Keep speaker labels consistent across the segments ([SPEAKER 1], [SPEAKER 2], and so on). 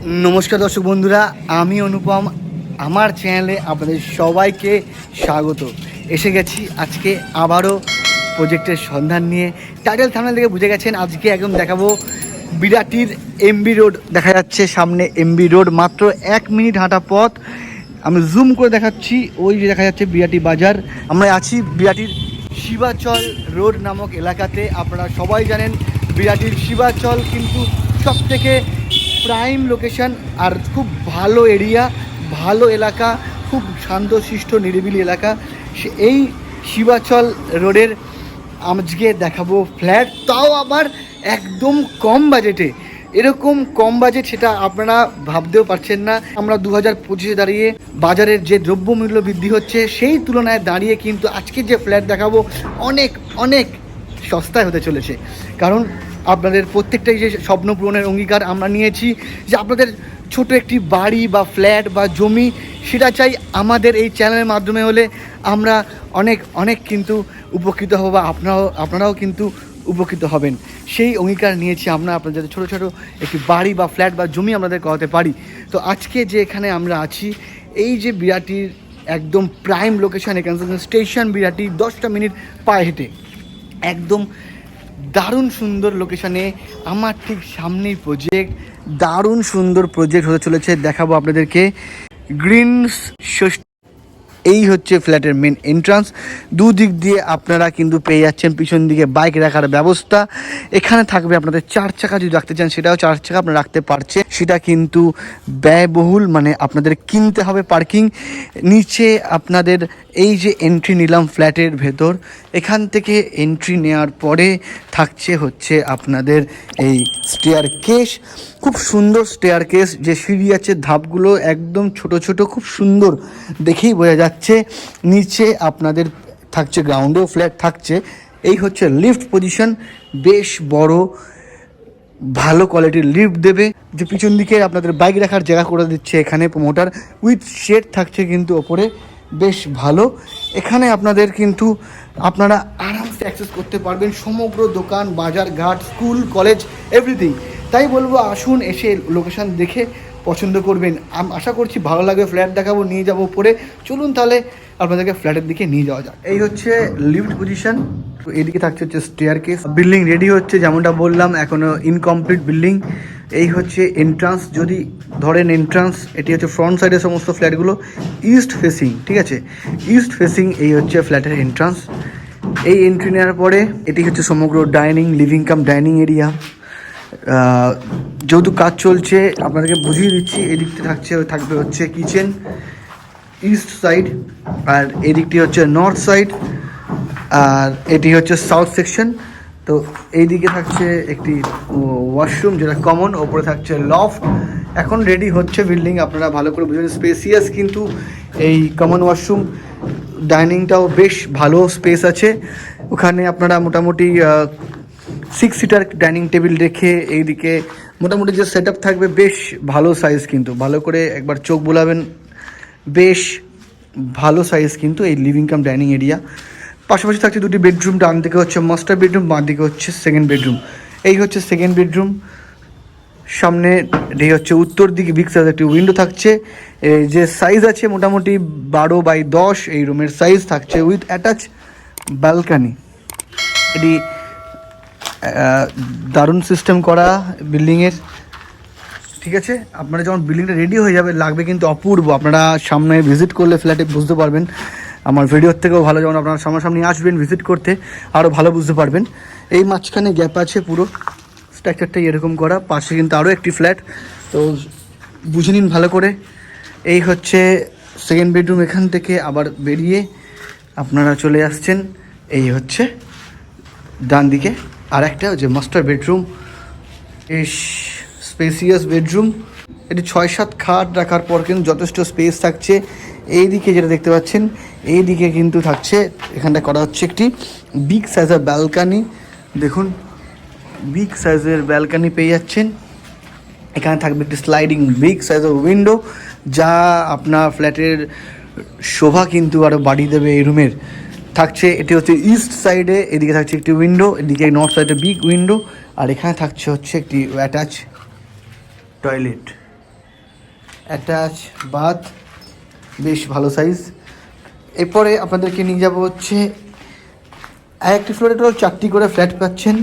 [SPEAKER 1] নমস্কার দর্শক বন্ধুরা, আমি অনুপম। আমার চ্যানেলে আপনাদের সবাইকে স্বাগত। এসে গেছি আজকে আবারও প্রজেক্টের সন্ধান নিয়ে। টাইটেল থামলে থেকে বুঝে গেছেন, আজকে একদম দেখাবো বিরাটির এমবি রোড দেখা যাচ্ছে সামনে এমবি রোড মাত্র এক মিনিট হাঁটা পথ। আমি জুম করে দেখাচ্ছি, ওই যে দেখা যাচ্ছে বিরাটি বাজার। আমরা আছি বিরাটির শিবাচল রোড নামক এলাকাতে। আপনারা সবাই জানেন বিরাটির শিবাচল কিন্তু সব থেকে প্রাইম লোকেশন আর খুব ভালো এরিয়া ভালো এলাকা, খুব শান্তশিষ্ট, নিরিবিলি এলাকা। এই শিবাচল রোডের আজকে দেখাবো ফ্ল্যাট তাও আবার একদম কম বাজেটে এরকম কম বাজেট সেটা আপনারা ভাবতেও পারছেন না। আমরা দু হাজার পঁচিশে দাঁড়িয়ে বাজারের যে দ্রব্যমূল্য বৃদ্ধি হচ্ছে, সেই তুলনায় দাঁড়িয়ে কিন্তু আজকে যে ফ্ল্যাট দেখাবো, অনেক অনেক সস্তায় হতে চলেছে। কারণ আপনাদের প্রত্যেকটাই যে স্বপ্ন পূরণের অঙ্গীকার আমরা নিয়েছি যে আপনাদের ছোট একটি বাড়ি বা ফ্ল্যাট বা জমি, সেটা চাই আমাদের এই চ্যানেলের মাধ্যমে হলে আমরা অনেক অনেক কিন্তু উপকৃত হব বা আপনারাও আপনারাও কিন্তু উপকৃত হবেন। সেই অঙ্গীকার নিয়েছি আমরা আপনাদের ছোটো ছোটো একটি বাড়ি বা ফ্ল্যাট বা জমি আমাদের করাতে পারি। তো আজকে যে এখানে আমরা আছি, এই যে বিরাটির একদম প্রাইম লোকেশন এখান স্টেশন বিরাটি দশটা মিনিট পায়ে হেঁটে। একদম দারুণ সুন্দর লোকেশনে আমার ঠিক সামনেই প্রজেক্ট দারুণ সুন্দর প্রজেক্ট হতে চলেছে, দেখাবো আপনাদেরকে। গ্রিনস এই হচ্ছে ফ্ল্যাটের মেন এন্ট্রান্স দুদিক দিয়ে আপনারা কিন্তু পেয়ে যাচ্ছেন, পিছন দিকে বাইক রাখার ব্যবস্থা। এখানে থাকবে আপনাদের চার চাকা যদি রাখতে চান, সেটাও চার চাকা আপনারা রাখতে পারছেন। সেটা কিন্তু ব্যয়বহুল মানে আপনাদের কিনতে হবে পার্কিং নিচে আপনাদের এই যে এন্ট্রি নিলাম ফ্ল্যাটের ভেতর, এখান থেকে এন্ট্রি নেওয়ার পরে থাকছে হচ্ছে আপনাদের এই স্টেয়ার কেস খুব সুন্দর স্টেয়ার কেস যে সিঁড়ি আছে, ধাপগুলো একদম ছোট ছোট, খুব সুন্দর দেখেই বোঝা যাচ্ছে। নিচে আপনাদের থাকছে গ্রাউন্ডেও ফ্ল্যাট থাকছে। এই হচ্ছে লিফট পজিশন বেশ বড়, ভালো কোয়ালিটির লিফট দেবে। যে পিছন দিকে আপনাদের বাইক রাখার জায়গা করে দিচ্ছে এখানে প্রোমোটার উইথ শেড থাকছে কিন্তু ওপরে। বেশ ভালো। এখানে আপনাদের কিন্তু আপনারা আরামসে অ্যাক্সেস করতে পারবেন সমগ্র দোকান, বাজার, ঘাট, স্কুল কলেজ এভরিথিং তাই বলব, আসুন এসে লোকেশন দেখে পছন্দ করবেন। আশা করছি ভালো লাগবে ফ্ল্যাট দেখাবো, নিয়ে যাব পরে চলুন তাহলে আপনাদেরকে ফ্ল্যাটের দিকে নিয়ে যাওয়া যাক। এই হচ্ছে লিফট পজিশন এদিকে থাকছে হচ্ছে স্টেয়ার কেস বিল্ডিং রেডি হচ্ছে, যেমনটা বললাম এখনও ইনকমপ্লিট বিল্ডিং এই হচ্ছে এন্ট্রান্স যদি ধরেন এন্ট্রান্স এটি হচ্ছে ফ্রন্ট সাইডের সমস্ত ফ্ল্যাটগুলো ইস্ট ফেসিং ঠিক আছে? ইস্ট ফেসিং এই হচ্ছে ফ্ল্যাটের এন্ট্রান্স এই এন্ট্রি নেওয়ার পরে, এটি হচ্ছে সমগ্র dining living cum dining area যেহেতু কাজ চলছে, আপনাদেরকে বুঝিয়ে দিচ্ছি এদিকটা থাকছে, থাকবে হচ্ছে কিচেন ইস্ট সাইড আর এদিকটি হচ্ছে নর্থ সাইড আর এটি হচ্ছে সাউথ সেকশন তো এইদিকে থাকছে একটি ওয়াশরুম যেটা কমন ওপরে থাকছে লফট এখন রেডি হচ্ছে বিল্ডিং আপনারা ভালো করে বুঝবেন। স্পেসিয়াস কিন্তু এই কমন ওয়াশরুম ডাইনিংটাও বেশ ভালো স্পেস আছে। ওখানে আপনারা মোটামুটি সিক্স সিটার ডাইনিং টেবিল রেখে এইদিকে মোটামুটি যে সেট থাকবে, বেশ ভালো সাইজ কিন্তু। ভালো করে একবার চোখ বোলাবেন, বেশ ভালো সাইজ কিন্তু এই লিভিং কাম ডাইনিং এরিয়া পাশাপাশি থাকছে দুটি বেডরুম, ডান দিকে হচ্ছে মাস্টার বেডরুম বাঁ দিকে হচ্ছে সেকেন্ড বেডরুম এই হচ্ছে সেকেন্ড বেডরুম সামনে এই হচ্ছে উত্তর দিকে বিগ সাইজ একটি উইন্ডো থাকছে। যে সাইজ আছে মোটামুটি বারো বাই দশ, এই রুমের সাইজ থাকছে উইথ অ্যাটাচ ব্যালকানি এটি দারুণ সিস্টেম করা বিল্ডিংয়ের ঠিক আছে? আপনারা যখন বিল্ডিংটা রেডি হয়ে যাবে, লাগবে কিন্তু অপূর্ব। আপনারা সামনে ভিজিট করলে ফ্ল্যাটে বুঝতে পারবেন। আমার ভিডিওর থেকেও ভালো যখন আপনারা সামনাসামনি আসবেন ভিজিট করতে আরও ভালো বুঝতে পারবেন। এই মাঝখানে গ্যাপ আছে পুরো। স্ট্রাকচারটাই এরকম করা। পাশে কিন্তু আরও একটি ফ্ল্যাট তো বুঝে নিন ভালো করে। এই হচ্ছে সেকেন্ড বেডরুম এখান থেকে আবার বেরিয়ে আপনারা চলে আসছেন। এই হচ্ছে ডান দিকে। আর একটা যে মাস্টার বেডরুম বেশ স্পেসিয়াস বেডরুম এটি ছয় সাত খাট রাখার পর কিন্তু যথেষ্ট স্পেস থাকছে। এই দিকে যেটা দেখতে পাচ্ছেন এই দিকে কিন্তু থাকছে, এখানটা করা হচ্ছে একটি বিগ সাইজের ব্যালকানি দেখুন বিগ সাইজের ব্যালকানি পেয়ে যাচ্ছেন। এখানে থাকবে একটি স্লাইডিং বিগ সাইজের উইন্ডো যা আপনার ফ্ল্যাটের শোভা কিন্তু আরও বাড়িয়ে দেবে এই রুমের থাকছে, এটি হচ্ছে ইস্ট সাইডে এদিকে থাকছে একটি উইন্ডো এদিকে নর্থ সাইডে বিগ উইন্ডো আর এখানে থাকছে হচ্ছে একটি অ্যাটাচ টয়লেট অ্যাটাচ বাথ বেশ ভালো সাইজ এরপরে আপনাদেরকে নিয়ে যাব হচ্ছে একটি ফ্লোরে টোটাল চারটি করে ফ্ল্যাট পাচ্ছেন।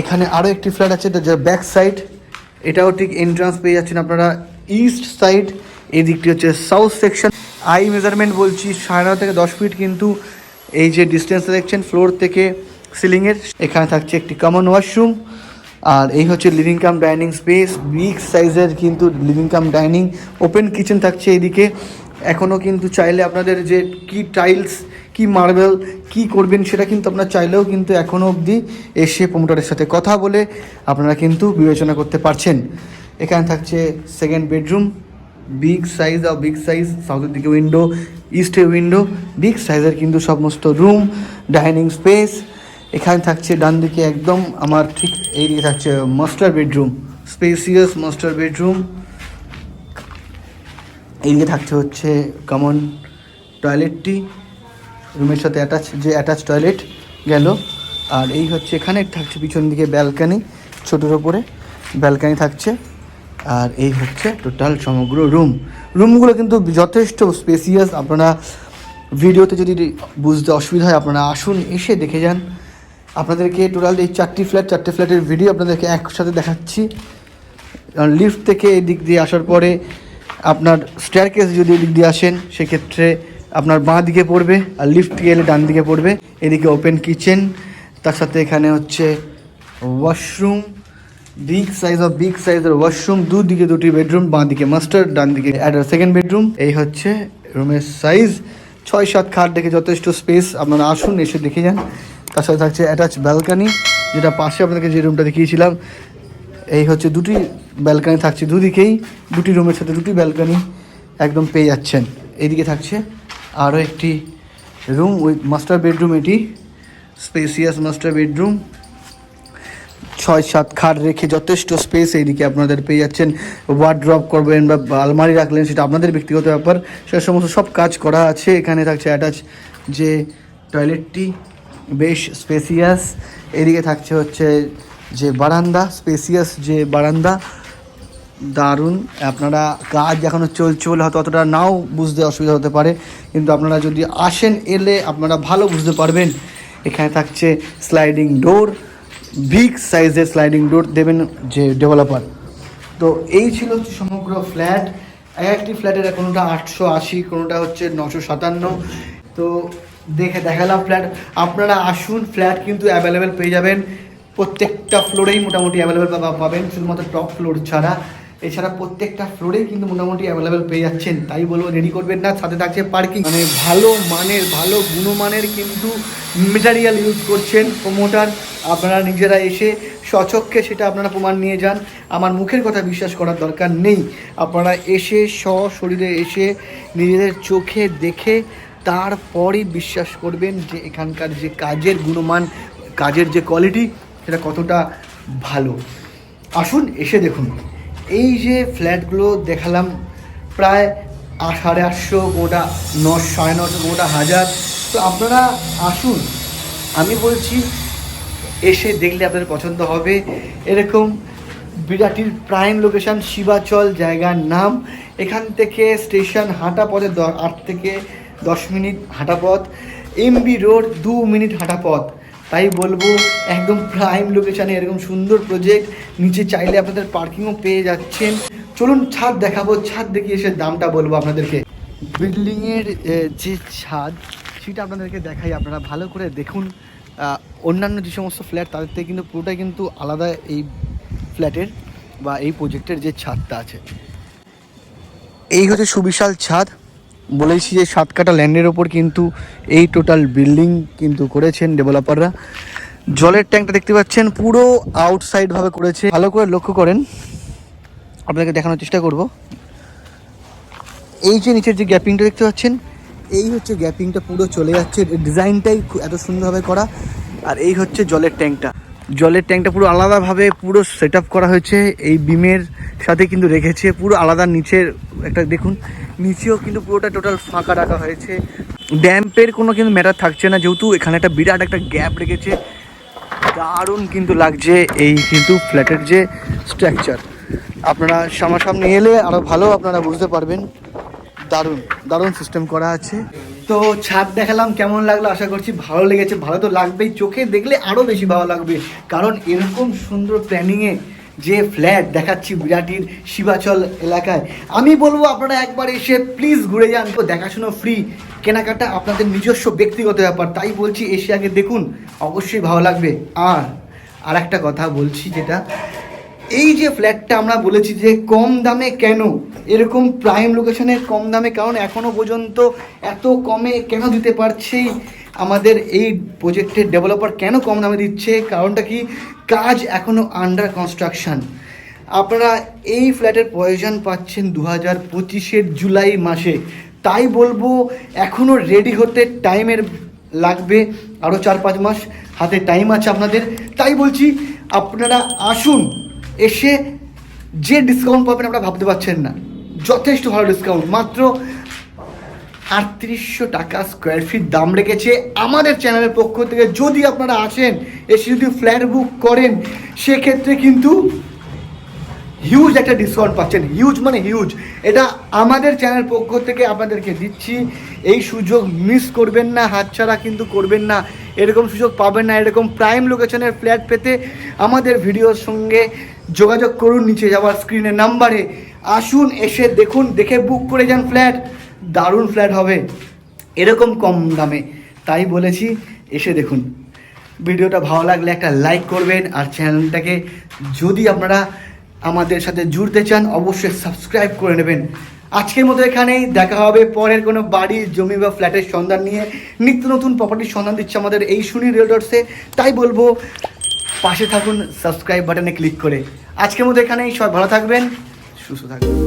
[SPEAKER 1] এখানে আরও একটি ফ্ল্যাট আছে যা ব্যাক সাইড এটাও ঠিক এন্ট্রান্স পেয়ে যাচ্ছেন আপনারা ইস্ট সাইড এই দিকটি হচ্ছে সাউথ সেকশন আই মেজারমেন্ট বলছি, সাড়ে থেকে দশ ফিট কিন্তু এই যে ডিস্টেন্স দেখছেন ফ্লোর থেকে সিলিংয়ের এখানে থাকছে একটি কমন ওয়াশরুম আর এই হচ্ছে living cum dining space big সাইজের কিন্তু living cum dining open kitchen থাকছে এইদিকে। এখনও কিন্তু চাইলে আপনাদের যে কি টাইলস কি মার্বেল কি করবেন সেটা কিন্তু আপনারা চাইলেও কিন্তু এখনও অবধি এসে প্রমোটারের সাথে কথা বলে আপনারা কিন্তু বিবেচনা করতে পারছেন। এখানে থাকছে সেকেন্ড বেডরুম বিগ সাইজ আর বিগ সাইজ সাউথের দিকে উইন্ডো ইস্টে উইন্ডো বিগ সাইজের কিন্তু সমস্ত রুম ডাইনিং স্পেস এখানে থাকছে ডান দিকে একদম আমার ঠিক এই দিকে থাকছে master bedroom spacious master bedroom এইদিকে থাকছে হচ্ছে কমন টয়লেটটি রুমের সাথে অ্যাটাচ যে অ্যাটাচ টয়লেট গেল। আর এই হচ্ছে এখানে থাকছে পিছন দিকে ব্যালকানি ছোটোর ওপরে ব্যালকানি থাকছে। আর এই হচ্ছে টোটাল সমগ্র রুম রুমগুলো কিন্তু যথেষ্ট স্পেসিয়াস আপনারা ভিডিওতে যদি বুঝতে অসুবিধা হয়, আপনারা আসুন, এসে দেখে যান। আপনাদেরকে টোটাল এই চারটি ফ্ল্যাট চারটে ফ্ল্যাটের ভিডিও আপনাদেরকে একসাথে দেখাচ্ছি। লিফট থেকে এই দিক দিয়ে আসার পরে আপনার স্টেয়ার কেস যদি এদিক দিয়ে আসেন, সেক্ষেত্রে আপনার বাঁ দিকে পড়বে আর লিফট গেলে ডান দিকে পড়বে। এদিকে ওপেন কিচেন তার সাথে এখানে হচ্ছে washroom big size of big সাইজের ওয়াশরুম দুদিকে দুটি বেডরুম বাঁ দিকে মাস্টার ডান দিকে সেকেন্ড বেডরুম এই হচ্ছে রুমের সাইজ ছয় সাত খাট দেখে যথেষ্ট স্পেস আপনারা আসুন, এসে দেখে যান। তার সাথে থাকছে অ্যাটাচ ব্যালকানি যেটা পাশে আপনাদেরকে যে রুমটা দেখিয়েছিলাম এই হচ্ছে দুটি ব্যালকানি থাকছে দুদিকেই, দুটি রুমের সাথে দুটি ব্যালকানি একদম পেয়ে যাচ্ছেন। এইদিকে থাকছে আরও একটি রুম উইথ মাস্টার বেডরুম এটি স্পেসিয়াস মাস্টার বেডরুম ছয় সাত খাট রেখে যথেষ্ট স্পেস এইদিকে আপনাদের পেয়ে যাচ্ছেন। ওয়ার্ড ড্রপ করবেন বা আলমারি রাখলেন, সেটা আপনাদের ব্যক্তিগত ব্যাপার। সে সমস্ত সব কাজ করা আছে। এখানে থাকছে অ্যাটাচ যে টয়লেটটি বেশ স্পেসিয়াস এদিকে থাকছে হচ্ছে যে বারান্দা স্পেসিয়াস যে বারান্দা, দারুণ। আপনারা কাজ এখনও চলছে বলে হয়তো অতটা নাও বুঝতে অসুবিধা হতে পারে, কিন্তু আপনারা যদি আসেন এলে আপনারা ভালো বুঝতে পারবেন। এখানে থাকছে স্লাইডিং ডোর বিগ সাইজের স্লাইডিং ডোর দেবেন যে ডেভেলপার তো এই ছিল হচ্ছে সমগ্র ফ্ল্যাট এক একটি ফ্ল্যাটের কোনোটা আটশো আশি, কোনোটা হচ্ছে নশো সাতান্ন। তো দেখে দেখালাম ফ্ল্যাট আপনারা আসুন ফ্ল্যাট কিন্তু অ্যাভেলেবেল পেয়ে যাবেন। প্রত্যেকটা ফ্লোরেই মোটামুটি অ্যাভেলেবেল পাবেন, শুধুমাত্র টপ ফ্লোর ছাড়া। এছাড়া প্রত্যেকটা ফ্লোরেই কিন্তু মোটামুটি অ্যাভেলেবেল পেয়ে যাচ্ছেন। তাই বলব রেডি করবেন না, সাথে থাকছে পার্কিং মানে ভালো মানের, ভালো গুণমানের কিন্তু মেটারিয়াল ইউজ করছেন প্রমোটার আপনারা নিজেরা এসে স্বচক্ষে সেটা আপনারা প্রমাণ নিয়ে যান। আমার মুখের কথা বিশ্বাস করার দরকার নেই। আপনারা এসে, সশরীরে এসে নিজেদের চোখে দেখে তারপরই বিশ্বাস করবেন যে এখানকার যে কাজের গুণমান, কাজের যে কোয়ালিটি সেটা কতটা ভালো। আসুন, এসে দেখুন। এই যে ফ্ল্যাটগুলো দেখালাম, প্রায় সাড়ে আটশো কোনোটা নশো, সাড়ে নশো কোনোটা হাজার। তো আপনারা আসুন, আমি বলছি, এসে দেখলে আপনাদের পছন্দ হবে। এরকম বিরাটির প্রাইম লোকেশান শিবাচল জায়গার নাম। এখান থেকে স্টেশন হাঁটা পথে আট থেকে দশ মিনিট হাঁটা পথ। এমবি রোড দু মিনিট হাঁটা পথ। তাই বলব, একদম প্রাইম লোকেশানে এরকম সুন্দর প্রজেক্ট নিচে চাইলে আপনাদের পার্কিংও পেয়ে যাচ্ছেন। চলুন ছাদ দেখাবো, ছাদ দেখিয়ে এসে দামটা বলব আপনাদেরকে। বিল্ডিংয়ের যে ছাদ, সেটা আপনাদেরকে দেখাই, আপনারা ভালো করে দেখুন। অন্যান্য যে সমস্ত ফ্ল্যাট তাদের থেকে কিন্তু পুরোটাই কিন্তু আলাদা এই ফ্ল্যাটের বা এই প্রজেক্টের যে ছাদটা আছে। এই হচ্ছে সুবিশাল ছাদ। বলেছি যে সাত কাটা ল্যান্ডের ওপর কিন্তু এই টোটাল বিল্ডিং কিন্তু করেছেন ডেভেলপাররা। জলের ট্যাঙ্কটা দেখতে পাচ্ছেন, পুরো আউটসাইড ভাবে করেছে। ভালো করে লক্ষ্য করেন আপনাকে দেখানোর চেষ্টা করব। এই যে নিচের যে গ্যাপিংটা দেখতে পাচ্ছেন, এই হচ্ছে গ্যাপিংটা পুরো চলে যাচ্ছে। ডিজাইনটাই এত সুন্দরভাবে করা, আর এই হচ্ছে জলের ট্যাঙ্কটা। জলের ট্যাঙ্কটা পুরো আলাদাভাবে পুরো সেট করা হয়েছে। এই বিমের সাথে কিন্তু রেখেছে, পুরো আলাদা নিচের একটা দেখুন নিচেও কিন্তু পুরোটা টোটাল ফাঁকা রাখা হয়েছে। ড্যাম্পের কোনো কিন্তু ম্যাটার থাকছে না, যেহেতু এখানে একটা বিরাট একটা গ্যাপ রেখেছে। দারুণ কিন্তু লাগছে এই কিন্তু ফ্ল্যাটের যে স্ট্রাকচার আপনারা সামনাসামনি এলে আরও ভালো আপনারা বুঝতে পারবেন। দারুণ দারুণ সিস্টেম করা আছে। তো ছাদ দেখালাম, কেমন লাগল আশা করছি ভালো লেগেছে। ভালো তো লাগবেই, চোখে দেখলে আরও বেশি ভালো লাগবে। কারণ এরকম সুন্দর প্ল্যানিংয়ে যে ফ্ল্যাট দেখাচ্ছি বিরাটির শিবাচল এলাকায়। আমি বলব আপনারা একবার এসে প্লিজ ঘুরে যান, তো দেখাশুনো ফ্রি কেনাকাটা আপনাদের নিজস্ব ব্যক্তিগত ব্যাপার, তাই বলছি এসে আগে দেখুন, অবশ্যই ভালো লাগবে। আর আর একটা কথা বলছি যেটা, এই যে ফ্ল্যাটটা আমরা বলেছি যে কম দামে কেন? এরকম প্রাইম লোকেশনে কম দামে, কারণ এখনও পর্যন্ত এত কমে কেন দিতে পারছে? আমাদের এই প্রজেক্টের ডেভেলপার কেন কম দামে দিচ্ছে? কারণটা কি? কাজ এখনও আন্ডার কনস্ট্রাকশান আপনারা এই ফ্ল্যাটের প্রয়োজন পাচ্ছেন দু হাজার পঁচিশের জুলাই মাসে। তাই বলব এখনও রেডি হতে টাইমের লাগবে আরও চার পাঁচ মাস। হাতে টাইম আছে আপনাদের। তাই বলছি, আপনারা আসুন, এসে যে ডিসকাউন্ট পাবেন, আপনারা ভাবতে পারছেন না। যথেষ্ট ভালো ডিসকাউন্ট মাত্র আটত্রিশশো টাকা স্কোয়ার ফিট দাম রেখেছে আমাদের চ্যানেলের পক্ষ থেকে। যদি আপনারা আসেন, এসে যদি ফ্ল্যাট বুক করেন, সেক্ষেত্রে কিন্তু হিউজ একটা ডিসকাউন্ট পাচ্ছেন। হিউজ মানে হিউজ এটা আমাদের চ্যানেল পক্ষ থেকে আপনাদেরকে দিচ্ছি। এই সুযোগ মিস করবেন না, হাতছাড়া কিন্তু করবেন না। এরকম সুযোগ পাবেন না। এরকম প্রাইম লোকেশনের ফ্ল্যাট পেতে আমাদের ভিডিওর সঙ্গে যোগাযোগ করুন। নিচে যাওয়ার স্ক্রিনের নাম্বারে আসুন, এসে দেখুন, দেখে বুক করে যান ফ্ল্যাট দারুণ ফ্ল্যাট হবে, এরকম কম দামে। তাই বলেছি, এসে দেখুন। ভিডিওটা ভালো লাগলে একটা লাইক করবেন আর চ্যানেলটাকে যদি আপনারা আমাদের সাথে জুড়তে চান, অবশ্যই সাবস্ক্রাইব করে নেবেন। আজকের মতো এখানেই দেখা হবে পরের কোনো বাড়ি জমি বা ফ্ল্যাটের সন্ধান নিয়ে। নিত্য নতুন প্রপার্টির সন্ধান দিচ্ছে আমাদের এই শুনি রিয়েলটসে তাই বলব, পাশে থাকুন সাবস্ক্রাইব বাটনে ক্লিক করে। আজকের মতো এখানেই সবাই ভালো থাকবেন, সুস্থ থাকবেন।